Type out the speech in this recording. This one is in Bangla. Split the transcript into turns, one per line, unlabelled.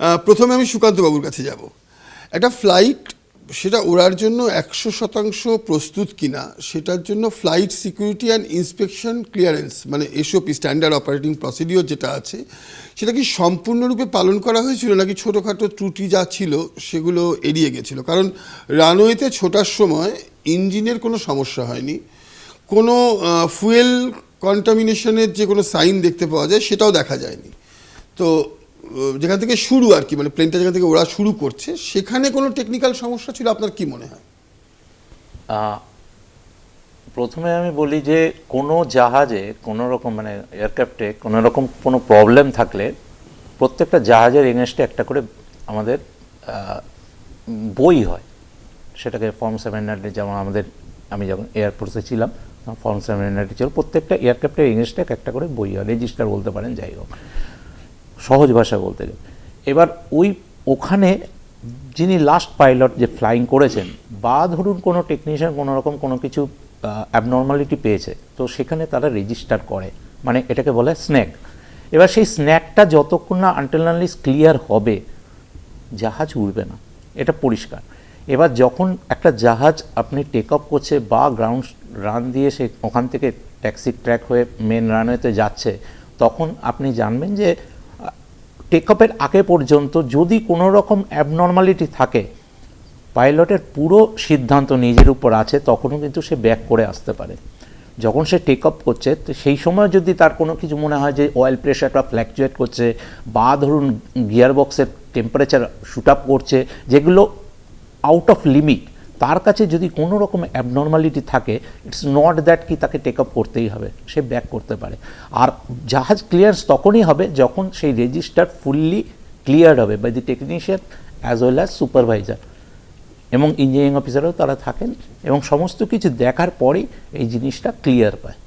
প্রথমে আমি সুকান্ত বাবুর কাছে যাব। একটা ফ্লাইট সেটা ওড়ার জন্য একশো শতাংশ প্রস্তুত কিনা, সেটার জন্য flight security and inspection clearance মানে এসওপি স্ট্যান্ডার্ড অপারেটিং প্রসিডিওর যেটা আছে, সেটা কি সম্পূর্ণরূপে পালন করা হয়েছিল নাকি ছোটোখাটো ত্রুটি যা ছিল সেগুলো এড়িয়ে গেছিল? কারণ রানওয়েতে ছোটার সময় ইঞ্জিনের কোনো সমস্যা হয়নি। কোনো ফুয়েল কন্টামিনেশনের যে কোনো সাইন দেখতে পাওয়া যায়, সেটাও দেখা যায়নি। তো যেখান থেকে শুরু আর কি মানে প্লেনটা যেখান থেকে ওরা শুরু করছে, সেখানে কোনো টেকনিক্যাল সমস্যা ছিল? আপনার কি মনে হয়?
প্রথমে আমি বলি যে, কোনো জাহাজে কোনো রকম মানে এয়ারক্রাফটে কোনো রকম কোনো প্রবলেম থাকলে প্রত্যেকটা জাহাজের এগেনস্টে একটা করে আমাদের বই হয়। সেটাকে ফর্ম সেভেন নাইনটি যেমন আমাদের, আমি যখন এয়ারফোর্সে ছিলাম ফর্ম সেভেন নাইনটি ছিল, প্রত্যেকটা এয়ারক্রাফটের এগেনস্টে একটা করে বই হয় রেজিস্টার বলতে পারেন, যাই হোক। সহজ ভাষা বলতে গেলে। এবার ওই ওখানে যিনি লাস্ট পাইলট যে ফ্লাইং করেছেন, বা ধরুন কোনো টেকনিশিয়ান কোনো রকম কোনো কিছু অ্যাবনর্মালিটি পেয়েছে, তো সেখানে তারা রেজিস্টার করে। মানে এটাকে বলে স্ন্যাক এবার সেই স্ন্যাকটা যতক্ষণ না আনটেলানলিস ক্লিয়ার হবে, জাহাজ উড়বে না। এটা পরিষ্কার। এবার যখন একটা জাহাজ আপনি টেক অফ করছে বা গ্রাউন্ড রান দিয়ে সে ওখান থেকে ট্যাক্সি ট্র্যাক হয়ে মেন রানওয়েতে যাচ্ছে, তখন আপনি জানবেন যে টেক অফের আগে পর্যন্ত যদি কোনো রকম অ্যাবনর্মালিটি থাকে, পাইলটের পুরো সিদ্ধান্ত নিজের উপর আছে, তখনও কিন্তু সে ব্যাক করে আসতে পারে। যখন সে টেক অফ করছে, তো সেই সময় যদি তার কোনো কিছু মনে হয় যে অয়েল প্রেশারটা ফ্ল্যাকচুয়েট করছে বা ধরুন গিয়ার বক্সের টেম্পারেচার শুট আপ করছে, যেগুলো আউট অফ লিমিট তার কাছে যদি কোনো রকম অ্যাবনর্মালিটি থাকে ইটস নট দ্যাট কি তাকে টেক আপ করতেই হবে, সে ব্যাক করতে পারে। আর জাহাজ ক্লিয়ারেন্স তখনই হবে যখন সেই রেজিস্টার ফুললি ক্লিয়ার হবে by the technician as well as supervisor এবং ইঞ্জিনিয়ারিং অফিসারও তারা থাকেন এবং সমস্ত কিছু দেখার পরেই এই জিনিসটা ক্লিয়ার পায়